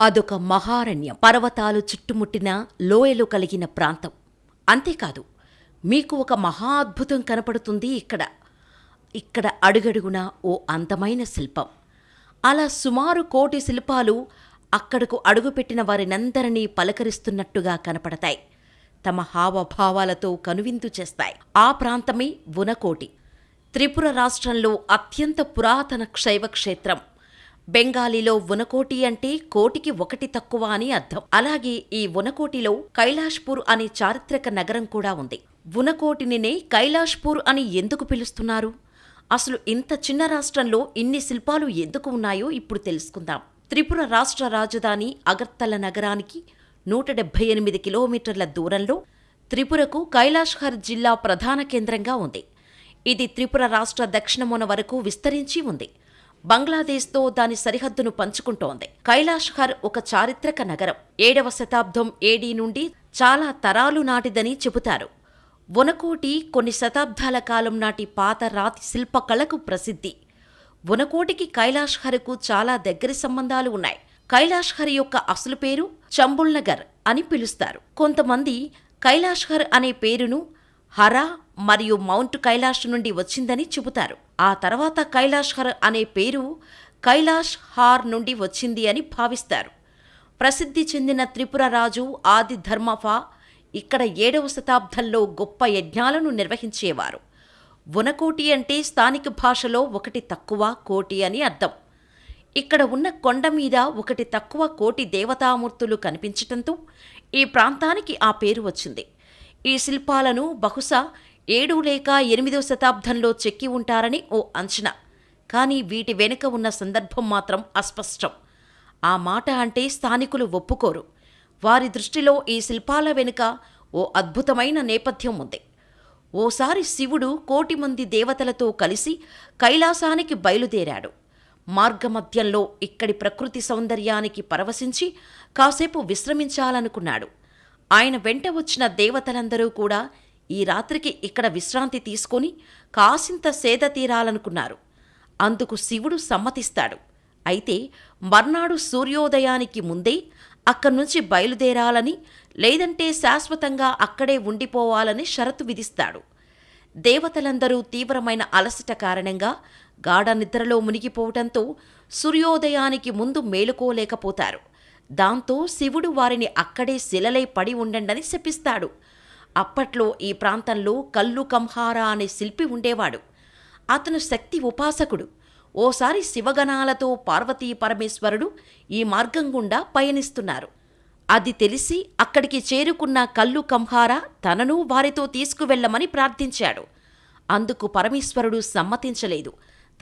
అదొక మహారణ్యం. పర్వతాలు చుట్టుముట్టిన లోయలు కలిగిన ప్రాంతం. అంతేకాదు మీకు ఒక మహా అద్భుతం కనపడుతుంది ఇక్కడ. ఇక్కడ అడుగడుగున ఓ అందమైన శిల్పం. అలా సుమారు కోటి శిల్పాలు అక్కడకు అడుగుపెట్టిన వారినందరినీ పలకరిస్తున్నట్టుగా కనపడతాయి. తమ హావభావాలతో కనువిందు చేస్తాయి. ఆ ప్రాంతమే వునకోటి. త్రిపుర రాష్ట్రంలో అత్యంత పురాతన శైవ క్షేత్రం బెంగాలీలో ఉనకోటి అంటే కోటికి ఒకటి తక్కువ అని అర్థం. అలాగే ఈ ఉనకోటిలో కైలాష్పూర్ అనే చారిత్రక నగరం కూడా ఉంది. ఉనకోటినినే కైలాష్పూర్ అని ఎందుకు పిలుస్తున్నారు? అసలు ఇంత చిన్న రాష్ట్రంలో ఇన్ని శిల్పాలు ఎందుకు ఉన్నాయో ఇప్పుడు తెలుసుకుందాం. త్రిపుర రాష్ట్ర రాజధాని అగర్తల నగరానికి నూట డెబ్బై ఎనిమిది కిలోమీటర్ల దూరంలో త్రిపురకు కైలాష్హర్ జిల్లా ప్రధాన కేంద్రంగా ఉంది. ఇది త్రిపుర రాష్ట్ర దక్షిణమున వరకు విస్తరించి ఉంది. బంగ్లాదేశ్తో దాని సరిహద్దును పంచుకుంటోంది. కైలాష్హర్ ఒక చారిత్రక నగరం. ఏడవ శతాబ్దం ఏడీ నుండి చాలా తరాలు నాటిదని చెబుతారు. వనకోటి కొన్ని శతాబ్దాల కాలం నాటి పాత రాతి శిల్పకళకు ప్రసిద్ధి. వనకోటికి కైలాష్హర్కు చాలా దగ్గరి సంబంధాలు ఉన్నాయి. కైలాష్హర్ యొక్క అసలు పేరు చంబుల్నగర్ అని పిలుస్తారు. కొంతమంది కైలాష్హర్ అనే పేరును హరా మరియు మౌంట్ కైలాష్ నుండి వచ్చిందని చెబుతారు. ఆ తర్వాత కైలాష్హర్ అనే పేరు కైలాష్ హార్ నుండి వచ్చింది అని భావిస్తారు. ప్రసిద్ధి చెందిన త్రిపుర రాజు ఆది ధర్మఫా ఇక్కడ ఏడవ శతాబ్దంలో గొప్ప యజ్ఞాలను నిర్వహించేవారు. వనకోటి అంటే స్థానిక భాషలో ఒకటి తక్కువ కోటి అని అర్థం. ఇక్కడ ఉన్న కొండ మీద ఒకటి తక్కువ కోటి దేవతామూర్తులు కనిపించటంతో ఈ ప్రాంతానికి ఆ పేరు వచ్చింది. ఈ శిల్పాలను బహుశా ఏడు లేక ఎనిమిదవ శతాబ్దంలో చెక్కి ఉంటారని ఓ అంచనా. కానీ వీటి వెనుక ఉన్న సందర్భం మాత్రం అస్పష్టం. ఆ మాట అంటే స్థానికులు ఒప్పుకోరు. వారి దృష్టిలో ఈ శిల్పాల వెనుక ఓ అద్భుతమైన నేపథ్యం ఉంది. ఓసారి శివుడు కోటి మంది దేవతలతో కలిసి కైలాసానికి బయలుదేరాడు. మార్గమధ్యంలో ఇక్కడి ప్రకృతి సౌందర్యానికి పరవశించి కాసేపు విశ్రమించాలనుకున్నాడు. ఆయన వెంట వచ్చిన దేవతలందరూ కూడా ఈ రాత్రికి ఇక్కడ విశ్రాంతి తీసుకొని కాసింత సేద తీరాలనుకున్నారు. అందుకు శివుడు సమ్మతిస్తాడు. అయితే మర్నాడు సూర్యోదయానికి ముందే అక్కడి నుంచి బయలుదేరాలని లేదంటే శాశ్వతంగా అక్కడే ఉండిపోవాలని షరతు విధిస్తాడు. దేవతలందరూ తీవ్రమైన అలసట కారణంగా గాఢ నిద్రలో మునిగిపోవటంతో సూర్యోదయానికి ముందు మేలుకోలేకపోతారు. దాంతో శివుడు వారిని అక్కడే శిలలై పడి ఉండండని శపిస్తాడు. అప్పట్లో ఈ ప్రాంతంలో కల్లు కంహారా అనే శిల్పి ఉండేవాడు. అతను శక్తి ఉపాసకుడు. ఓసారి శివగణాలతో పార్వతీ పరమేశ్వరుడు ఈ మార్గం గుండా పయనిస్తున్నారు. అది తెలిసి అక్కడికి చేరుకున్న కల్లు కంహార తనను వారితో తీసుకువెళ్ళమని ప్రార్థించాడు. అందుకు పరమేశ్వరుడు సమ్మతించలేదు.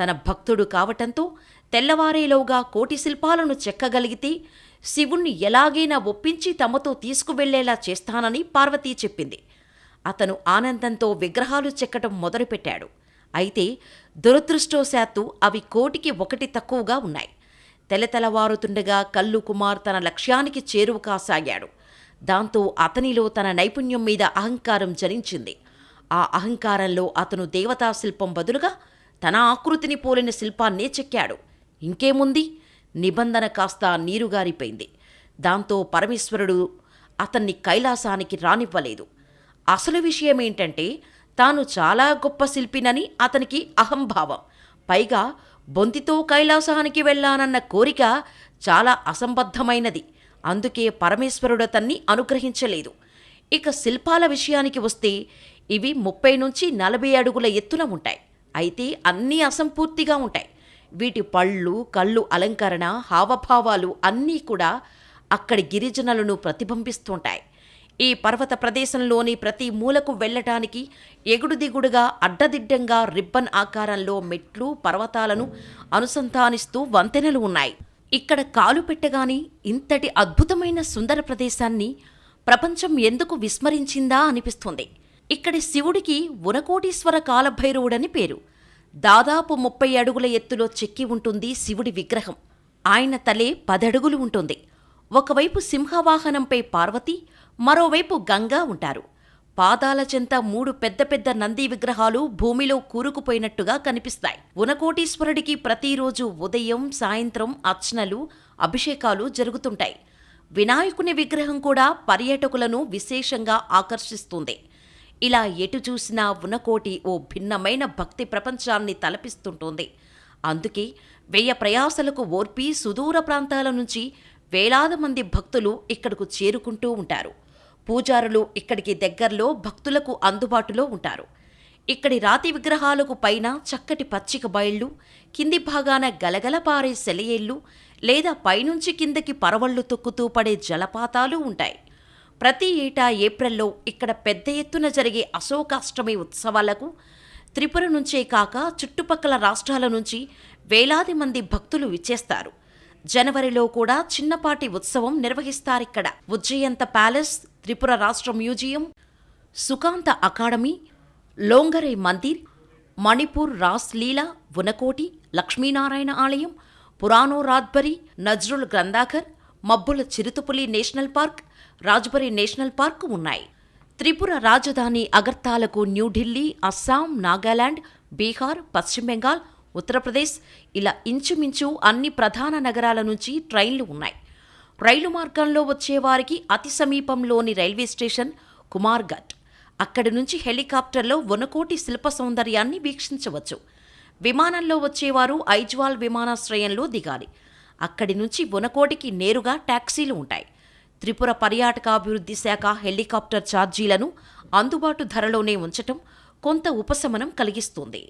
తన భక్తుడు కావటంతో తెల్లవారేలోగా కోటి శిల్పాలను చెక్కగలిగితే శివుణ్ణి ఎలాగైనా ఒప్పించి తమతో తీసుకువెళ్ళేలా చేస్తానని పార్వతీ చెప్పింది. అతను ఆనందంతో విగ్రహాలు చెక్కటం మొదలుపెట్టాడు. అయితే దురదృష్టవశాత్తు అవి కోటికి ఒకటి తక్కువగా ఉన్నాయి. తెలతెలవారుతుండగా కల్లు కుమార్ తన లక్ష్యానికి చేరువు కాసాగాడు. దాంతో అతనిలో తన నైపుణ్యం మీద అహంకారం జనించింది. ఆ అహంకారంలో అతను దేవతా శిల్పం బదులుగా తన ఆకృతిని పోలిన శిల్పాన్నే చెక్కాడు. ఇంకేముంది? నిబంధన కాస్త నీరుగారిపోయింది. దాంతో పరమేశ్వరుడు అతన్ని కైలాసానికి రానివ్వలేదు. అసలు విషయం ఏంటంటే తాను చాలా గొప్ప శిల్పినని అతనికి అహంభావం. పైగా బొంతితో కైలాసానికి వెళ్ళానన్న కోరిక చాలా అసంబద్ధమైనది. అందుకే పరమేశ్వరుడు అతన్ని అనుగ్రహించలేదు. ఇక శిల్పాల విషయానికి వస్తే ఇవి ముప్పై నుంచి నలభై అడుగుల ఎత్తున ఉంటాయి. అయితే అన్నీ అసంపూర్తిగా ఉంటాయి. వీటి పళ్ళు కళ్ళు అలంకరణ హావభావాలు అన్నీ కూడా అక్కడి గిరిజనులను ప్రతిబింబిస్తుంటాయి. ఈ పర్వత ప్రదేశంలోని ప్రతి మూలకు వెళ్ళటానికి ఎగుడు దిగుడుగా అడ్డదిడ్డంగా రిబ్బన్ ఆకారంలో మెట్లు పర్వతాలను అనుసంధానిస్తూ వంతెనలు ఉన్నాయి. ఇక్కడ కాలు పెట్టగాని ఇంతటి అద్భుతమైన సుందర ప్రదేశాన్ని ప్రపంచం ఎందుకు విస్మరించిందా అనిపిస్తుంది. ఇక్కడి శివుడికి ఉనకోటీశ్వర కాలభైరవుడని పేరు. దాదాపు ముప్పై అడుగుల ఎత్తులో చెక్కి ఉంటుంది శివుడి విగ్రహం. ఆయన తలే పదడుగులు ఉంటుంది. ఒకవైపు సింహవాహనంపై పార్వతి మరోవైపు గంగా ఉంటారు. పాదాల చెంత మూడు పెద్ద పెద్ద నంది విగ్రహాలు భూమిలో కూరుకుపోయినట్టుగా కనిపిస్తాయి. ఉనకోటీశ్వరుడికి ప్రతిరోజు ఉదయం సాయంత్రం అర్చనలు అభిషేకాలు జరుగుతుంటాయి. వినాయకుని విగ్రహం కూడా పర్యాటకులను విశేషంగా ఆకర్షిస్తుంది. ఇలా ఎటు చూసినా ఉన్నకోటి ఓ భిన్నమైన భక్తి ప్రపంచాన్ని తలపిస్తుంటోంది. అందుకే వెయ్య ప్రయాసలకు ఓర్పి సుదూర ప్రాంతాల నుంచి వేలాది మంది భక్తులు ఇక్కడకు చేరుకుంటూ ఉంటారు. పూజారులు ఇక్కడికి దగ్గరలో భక్తులకు అందుబాటులో ఉంటారు. ఇక్కడి రాతి విగ్రహాలకు పైన చక్కటి పచ్చిక బయళ్ళు కింది భాగాన గలగలపారే సెలయేళ్ళు లేదా పైనుంచి కిందకి పరవళ్ళు తొక్కుతూ పడే జలపాతాలు ఉంటాయి. ప్రతి ఏటా ఏప్రిల్లో ఇక్కడ పెద్ద ఎత్తున జరిగే అశోకాష్టమి ఉత్సవాలకు త్రిపుర నుంచే కాక చుట్టుపక్కల రాష్ట్రాల నుంచి వేలాది మంది భక్తులు విచ్చేస్తారు. జనవరిలో కూడా చిన్నపాటి ఉత్సవం నిర్వహిస్తారిక్కడ. ఉజ్జయంత ప్యాలెస్ త్రిపుర రాష్ట్ర మ్యూజియం సుకాంత అకాడమీ లోంగరే మందిర్ మణిపూర్ రాస్ లీలా ఉనకోటి లక్ష్మీనారాయణ ఆలయం పురాణో రాద్బరి నజ్రుల్ గ్రంథాకర్ మబ్బుల చిరుతపులి national park Rajbari national park ఉన్నాయి. త్రిపుర రాజధాని అగర్తాలకు న్యూఢిల్లీ అస్సాం నాగాలాండ్ బీహార్ పశ్చిమ బెంగాల్ ఉత్తరప్రదేశ్ ఇలా ఇంచుమించు అన్ని ప్రధాన నగరాల నుంచి ట్రైన్లు ఉన్నాయి. రైలు మార్గంలో వచ్చేవారికి అతి సమీపంలోని రైల్వే స్టేషన్ కుమార్ఘట్. అక్కడి నుంచి హెలికాప్టర్లో వనకోటి శిల్ప సౌందర్యాన్ని వీక్షించవచ్చు. విమానంలో వచ్చేవారు ఐజ్వాల్ విమానాశ్రయంలో దిగాలి. అక్కడి నుంచి వనకోటికి నేరుగా టాక్సీలు ఉంటాయి. త్రిపుర పర్యాటకాభివృద్ధి శాఖ హెలికాప్టర్ ఛార్జీలను అందుబాటు ధరలోనే ఉంచటం కొంత ఉపశమనం కలిగిస్తుంది.